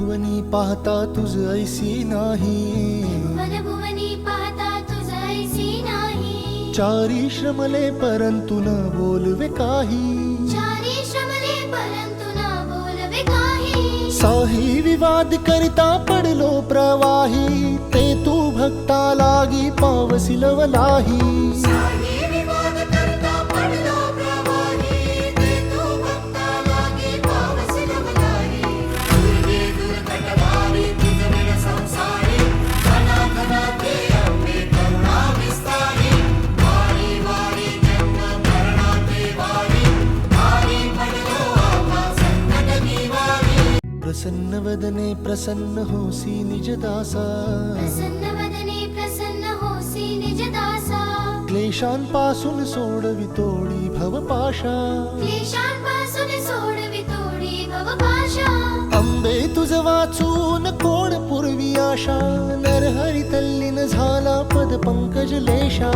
भुवनी पाहता तुझ ऐसी नाही. भुवनी पाहता तुझ ऐसी नाही. चारी श्रमले परंतु न बोलवे काही. चारी श्रमले परंतु न बोलवे काही. साही विवाद करिता पडलो प्रवाही ते तू भक्ता लागी पावसी प्रसन्न वदने प्रसन्न होसी निज दासा। प्रसन्न वदने प्रसन्न होसी निज दासा। क्लेशांपासून सोडवी तोडी भवपाशा क्लेशांपासून सोडवी तोडी भवपाशा अंबे तुझ वाचून कोण पूर्वी आशा। नरहरी तल्लीन झाला पद पंकज लेशा।